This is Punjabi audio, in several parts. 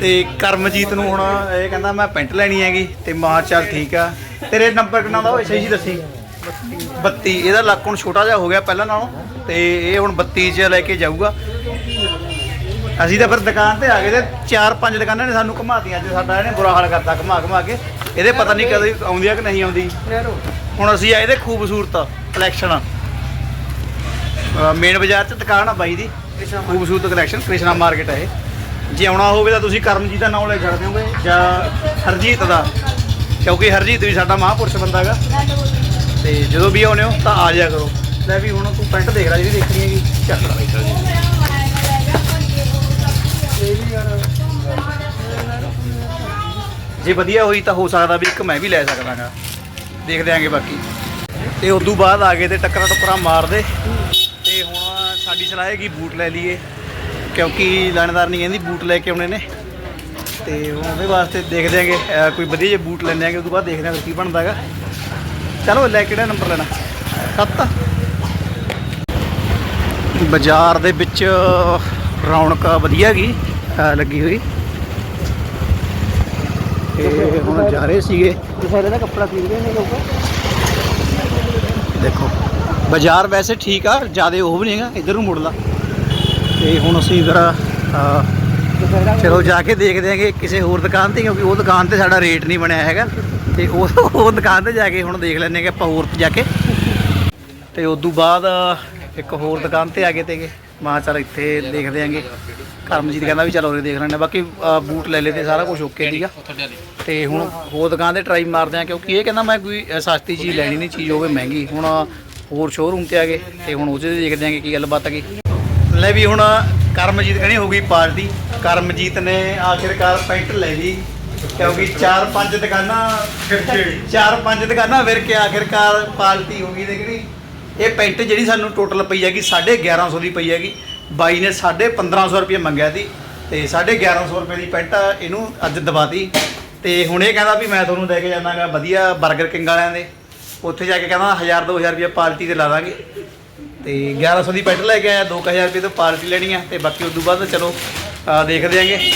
ਤੇ ਕਰਮਜੀਤ ਨੂੰ ਹੁਣ ਇਹ ਕਹਿੰਦਾ ਮੈਂ ਪੈਂਟ ਲੈਣੀ ਹੈਗੀ ਤੇ ਮਾਂ ਚੱਲ ਠੀਕ ਆ। ਤੇਰੇ ਨੰਬਰ ਕਿੰਨਾ ਦਾ? ਹੋਏ ਸਹੀ ਦੱਸੀ। 32 ਇਹਦਾ ਲੱਕ ਹੁਣ ਛੋਟਾ ਜਿਹਾ ਹੋ ਗਿਆ ਪਹਿਲਾਂ ਨਾਲੋਂ ਤੇ ਇਹ ਹੁਣ 32 ਚ ਲੈ ਕੇ ਜਾਊਗਾ। ਅਸੀਂ ਤਾਂ ਫਿਰ ਦੁਕਾਨ ਤੇ ਆ ਗਏ ਤੇ ਚਾਰ ਪੰਜ ਦੁਕਾਨਾਂ ਨੇ ਸਾਨੂੰ ਘੁਮਾਤੀਆਂ ਅੱਜ। ਸਾਡਾ ਇਹਨੇ ਬੁਰਾ ਹਾਲ ਕਰਤਾ ਘੁਮਾ ਘੁਮਾ ਕੇ। ਇਹਦੇ ਪਤਾ ਨਹੀਂ ਕਦੇ ਆਉਂਦੀ ਆ ਕਿ ਨਹੀਂ ਆਉਂਦੀ। ਹੁਣ ਅਸੀਂ ਆਏ ਦੇ ਖੂਬਸੂਰਤ ਕਲੈਕਸ਼ਨ ਮੇਨ ਬਾਜ਼ਾਰ 'ਚ ਦੁਕਾਨ ਆ ਬਾਈ ਦੀ। ਖੂਬਸੂਰਤ ਕਲੈਕਸ਼ਨ ਕ੍ਰਿਸ਼ਨਾ ਮਾਰਕੀਟ ਹੈ ਇਹ। ਜੇ ਆਉਣਾ ਹੋਵੇ ਤਾਂ ਤੁਸੀਂ ਕਰਮਜੀਤ ਦਾ ਨਾਮ ਲੈ ਛੱਡ ਦਿਓਗੇ ਜਾਂ ਹਰਜੀਤ ਦਾ, ਕਿਉਂਕਿ ਹਰਜੀਤ ਵੀ ਸਾਡਾ ਮਹਾਂਪੁਰਸ਼ ਬੰਦਾ ਹੈਗਾ। ਤੇ ਜਦੋਂ ਵੀ ਆਉਨੇ ਹੋ ਤਾਂ ਆ ਜਾਇਆ ਕਰੋ। ਲੈ ਵੀ ਹੁਣ ਤੂੰ ਪੈਂਟ ਦੇਖ ਲੈ ਜਿਹੜੀ ਦੇਖਣੀ ਹੈਗੀ। ਚੱਕ ਲੈ ਜੇ। ਵਧੀਆ ਹੋਈ ਤਾਂ ਹੋ ਸਕਦਾ ਵੀ ਇੱਕ ਮੈਂ ਵੀ ਲੈ ਸਕਦਾਗਾ ਦੇਖ ਦਿਆਂਗੇ ਬਾਕੀ। ਤੇ ਉਦੋਂ ਬਾਅਦ ਆ ਗਏ ਤੇ ਟੱਕਰਾਂ ਟੁੱਕਰਾਂ ਮਾਰਦੇ। ਤੇ ਹੁਣ ਸਾਡੀ ਸਲਾਹ ਹੈਗੀ ਬੂਟ ਲੈ ਲਈਏ। ਕਿਉਂਕਿ ਲਾਣੇਦਾਰ ਨਹੀਂ ਕਹਿੰਦੀ ਬੂਟ ਲੈ ਕੇ ਆਉਣੇ ਨੇ। ਤੇ ਉਹਦੇ ਵਾਸਤੇ ਦੇਖ ਦਿਆਂਗੇ ਅਹ ਕੋਈ ਵਧੀਆ ਜਿਹੇ ਬੂਟ ਲੈਣੇ ਆਂਗੇ ਉਦੋਂ ਬਾਅਦ ਦੇਖਦੇ ਆਂ ਕੀ ਬਣਦਾ ਹੈਗਾ। ਚਲੋ ਲੈ ਕਿਹੜਾ ਨੰਬਰ ਲੈਣਾ? ਸੱਤ ਬਾਜ਼ਾਰ ਦੇ ਵਿੱਚ ਰੌਣਕ ਵਧੀਆ ਗਈ ਲੱਗੀ ਹੋਈ। ਤੇ ਹੁਣ ਜਾ ਰਹੇ ਸੀਗੇ। ਸਾਰੇ ਦਾ ਕੱਪੜਾ ਰਹੇ ਨੇ ਲੋਕ। ਦੇਖੋ ਬਾਜ਼ਾਰ ਵੈਸੇ ਠੀਕ ਆ ਜ਼ਿਆਦਾ ਉਹ ਵੀ ਨਹੀਂਗਾ ਇਧਰ ਨੂੰ ਮੁੜ ਲਾ ਤੇ ਹੁਣ ਅਸੀਂ ਇਧਰ ਚਲੋ ਜਾ ਕੇ ਦੇਖਦੇ ਆਂਗੇ ਕਿਸੇ ਹੋਰ ਦੁਕਾਨ ਤੇ, ਕਿਉਂਕਿ ਉਹ ਦੁਕਾਨ ਤੇ ਸਾਡਾ ਰੇਟ ਨਹੀਂ ਬਣਿਆ ਹੈਗਾ। ਤੇ ਉਹ ਉਹ ਦੁਕਾਨ ਤੇ ਜਾ ਕੇ ਹੁਣ ਦੇਖ ਲੈਂਦੇ ਆਂਗੇ ਆਪਾਂ ਹੋਰ ਤੇ ਜਾ ਕੇ। ਤੇ ਉਸ ਤੋਂ ਬਾਅਦ ਇੱਕ ਹੋਰ ਦੁਕਾਨ ਤੇ ਆ ਗਏ ਤੇਗੇ ਮਾਂ ਚੱਲ ਇੱਥੇ ਦੇਖਦੇ ਆਂਗੇ। ਕਰਮਜੀਤ ਕਹਿੰਦਾ ਵੀ ਚਲੋ ਉਰੇ ਦੇਖ ਲੈਣੇ ਬਾਕੀ ਬੂਟ ਲੈ ਲਏ ਤੇ ਸਾਰਾ ਕੁਝ ਓਕੇ ਸੀਗਾ। ਤੇ ਹੁਣ ਹੋਰ ਦੁਕਾਨ ਤੇ ਟਰਾਈ ਮਾਰਦੇ ਆ ਕਿਉਂਕਿ ਇਹ ਕਹਿੰਦਾ ਮੈਂ ਕੋਈ ਸਸਤੀ ਚੀਜ਼ ਲੈਣੀ ਨਹੀਂ, ਚੀਜ਼ ਹੋਵੇ ਮਹਿੰਗੀ। ਹੁਣ ਹੋਰ ਸ਼ੋਰੂਮ ਤੇ ਆ ਗਏ ਤੇ ਹੁਣ ਉਹਦੇ 'ਚ ਦੇਖਦੇ ਆਂਗੇ ਕੀ ਗੱਲਬਾਤ ਹੈਗੀ। ਲੈ ਵੀ ਹੁਣ ਕਰਮਜੀਤ ਕਹਿੰਦੀ ਹੋ ਗਈ ਪਾਰਟੀ। ਕਰਮਜੀਤ ਨੇ ਆਖਿਰਕਾਰ ਪੈਂਟ ਲੈ ਲਈ ਕਿਉਂਕਿ ਚਾਰ ਪੰਜ ਦੁਕਾਨਾਂ ਚਾਰ ਪੰਜ ਦੁਕਾਨਾਂ ਫਿਰ ਕੇ ਆਖਿਰਕਾਰ ਪਾਰਟੀ ਹੋ ਗਈ ਤੇ ਕਿਹੜੀ ਇਹ ਪੈਂਟ ਜਿਹੜੀ ਸਾਨੂੰ ਟੋਟਲ ਪਈ ਹੈਗੀ 1150 ਦੀ ਪਈ ਹੈਗੀ। ਬਾਈ ਨੇ 1550 ਰੁਪਏ ਮੰਗਿਆ ਸੀ ਤੇ 1150 ਰੁਪਏ ਦੀ ਪੈਂਟ ਇਹਨੂੰ ਅੱਜ ਦਵਾਤੀ। ਤੇ ਹੁਣ ਇਹ ਕਹਿੰਦਾ ਵੀ ਮੈਂ ਤੁਹਾਨੂੰ ਲੈ ਕੇ ਜਾਣਾਗਾ ਵਧੀਆ 버ਗਰ ਕਿੰਗ ਵਾਲਿਆਂ ਦੇ। ਉੱਥੇ ਜਾ ਕੇ ਕਹਿੰਦਾ 1000 2000 ਰੁਪਏ ਪਾਰਟੀ ਤੇ ਲਾ ਦਾਂਗੇ। ਤੇ 1100 ਦੀ ਪੈਂਟ ਲੈ ਕੇ ਆਇਆ 2000 ਰੁਪਏ ਤੋਂ ਪਾਰਟੀ ਲੈਣੀ ਆ ਤੇ ਬਾਕੀ ਉਦੋਂ ਬਾਅਦ ਚਲੋ ਅਹ ਦੇਖਦੇ ਆਂਗੇ।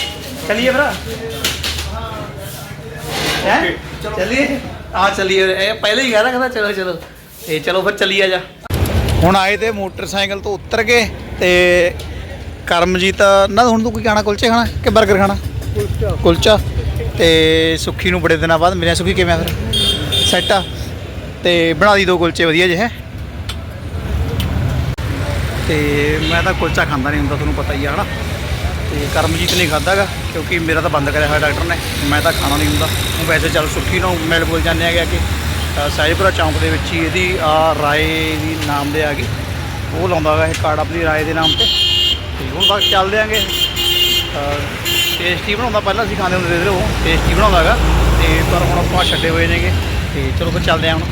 ਚਲਿਏ ਭਰਾ? ਹੈ? ਚਲਿਏ? ਆ ਚਲਿਏ। ਇਹ ਪਹਿਲੇ ਹੀ ਕਹਿਦਾ ਕਹਿੰਦਾ ਚਲੋ ਚਲੋ। ਤੇ ਚਲੋ ਫਿਰ ਚੱਲੀਏ ਜਾ। ਹੁਣ ਆਏ ਤੇ ਮੋਟਰਸਾਈਕਲ ਤੋਂ ਉਤਰ ਕੇ ਤੇ ਕਰਮਜੀਤ ਨਾ ਹੁਣ ਤੂੰ ਕੀ ਖਾਣਾ ਕੁਲਚੇ ਖਾਣਾ ਕਿ 버ਗਰ ਖਾਣਾ? ਕੁਲਚਾ। ਕੁਲਚਾ। ਤੇ ਸੁੱਖੀ ਨੂੰ ਬੜੇ ਦਿਨਾਂ ਬਾਅਦ ਮਿਲਿਆ। ਸੁੱਖੀ ਕਿਵੇਂ ਆ ਫਿਰ? ਸੈੱਟ ਆ। ਤੇ ਬਣਾ ਦੀ ਦੋ ਕੁਲਚੇ ਵਧੀਆ ਜਿਹੇ ਤੇ ਮੈਂ ਤਾਂ ਕੁਲਚਾ ਖਾਂਦਾ ਨਹੀਂ ਹੁੰਦਾ ਤੁਹਾਨੂੰ ਪਤਾ ਹੀ ਆ ਹਨਾ? ਤੇ ਕਰਮਜੀਤ ਨੇ ਖਾਦਾਗਾ ਕਿਉਂਕਿ ਮੇਰਾ ਤਾਂ ਬੰਦ ਕਰਿਆ ਹੋਇਆ ਡਾਕਟਰ ਨੇ ਮੈਂ ਤਾਂ ਖਾਣਾ ਨਹੀਂ ਹੁੰਦਾ। ਹੁਣ ਵੈਸੇ ਚੱਲ ਸੁੱਖੀ ਨੂੰ ਮਿਲ ਬੋਲ ਜਾਂਦੇ ਹੈਗੇ ਕਿ ਅ, ਚੌਂਕ ਦੇ ਵਿੱਚ ਹੀ ਇਹਦੀ ਆ ਰਾਏ ਦੀ ਨਾਮ ਦੇ ਆ ਗਈ ਉਹ ਲਾਉਂਦਾ ਗਾ ਇਹ ਕਾਰਡ ਆਪਣੀ ਰਾਏ ਦੇ ਨਾਮ ਤੇ। ਤੇ ਹੁਣ ਬਸ ਚੱਲਦੇ ਆਂਗੇ ਟੇਸਟੀ ਬਣਾਉਂਦਾ ਪਹਿਲਾਂ ਅਸੀਂ ਖਾਂਦੇ ਹੁੰਦੇ ਸੀ ਉਹ ਟੇਸਟੀ ਬਣਾਉਂਦਾਗਾ। ਤੇ ਪਰ ਹੁਣ ਆਪਾਂ ਛੱਡੇ ਹੋਏ ਨੇਗੇ। ਤੇ ਚਲੋ ਫਿਰ ਚੱਲਦੇ ਆਂ ਹੁਣ।